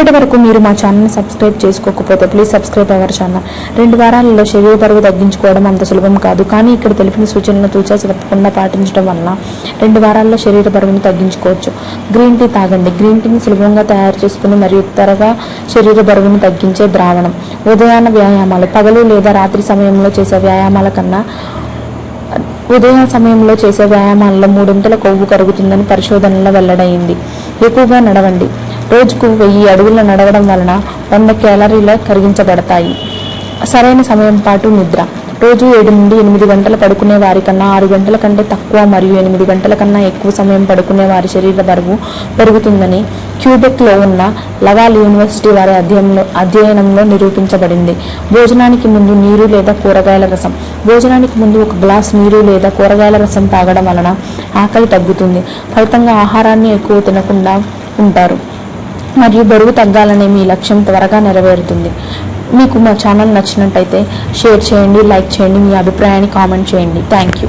ఇప్పటి వరకు మీరు మా ఛానల్ని సబ్స్క్రైబ్ చేసుకోకపోతే ప్లీజ్ సబ్స్క్రైబ్ అవర్ ఛానల్ రెండు వారాలలో శరీర బరువు తగ్గించుకోవడం అంత సులభం కాదు. కానీ ఇక్కడ తెలిపిన సూచనలు తూచా తప్పకుండా పాటించడం వలన రెండు వారాల్లో శరీర బరువును తగ్గించుకోవచ్చు. గ్రీన్ టీ తాగండి. గ్రీన్ టీని సులభంగా తయారు చేసుకుని మరియు త్వరగా శరీర బరువును తగ్గించే ద్రావణం. ఉదయాన వ్యాయామాలు. పగలు లేదా రాత్రి సమయంలో చేసే వ్యాయామాల కన్నా ఉదయం సమయంలో చేసే వ్యాయామాల్లో మూడింతల కొవ్వు కరుగుతుందని పరిశోధనలో వెల్లడైంది. ఎక్కువగా నడవండి. రోజుకు వెయ్యి అడుగులు నడవడం వలన వంద క్యాలరీలు కరిగించబడతాయి. సరైన సమయం పాటు నిద్ర. రోజు ఏడు నుండి ఎనిమిది గంటలు పడుకునే వారి కన్నా ఆరు గంటల కంటే తక్కువ మరియు ఎనిమిది గంటల కన్నా ఎక్కువ సమయం పడుకునే వారి శరీర బరువు పెరుగుతుందని క్యూబెక్లో ఉన్న లవాల్ యూనివర్సిటీ వారి అధ్యయనంలో అధ్యయనంలో నిరూపించబడింది. భోజనానికి ముందు నీరు లేదా కూరగాయల రసం. భోజనానికి ముందు ఒక గ్లాస్ నీరు లేదా కూరగాయల రసం తాగడం వలన ఆకలి తగ్గుతుంది. ఫలితంగా ఆహారాన్ని ఎక్కువ తినకుండా ఉంటారు. మరియు బరువు తగ్గాలనే మీ లక్ష్యం త్వరగా నెరవేరుతుంది. మీకు మా ఛానల్ నచ్చినట్టయితే షేర్ చేయండి లైక్ చేయండి మీ అభిప్రాయాన్ని కామెంట్ చేయండి. Thank you